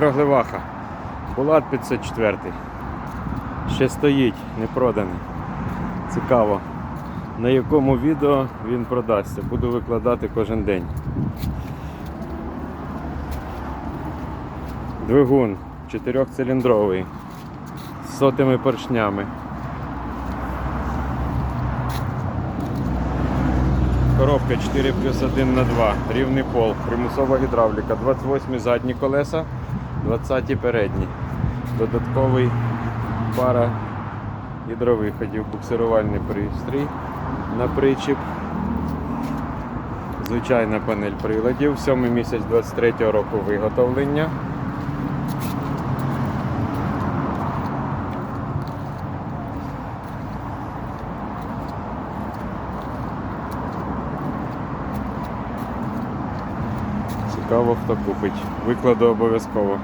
Рогливаха. Булат 504. Ще стоїть, не проданий. Цікаво. На якому відео він продасться. Буду викладати кожен день. Двигун 4-циліндровий з сотими поршнями. Коробка 4 плюс 1 на 2, рівний пол, примусова гідравліка, 28 задні колеса, 20 передні. Додатковий пара гідровиходів, буксирувальний пристрій на причіп. Звичайна панель приладів, 7 місяць 23 року виготовлення. Цікаво, хто купить. Викладу обов'язково.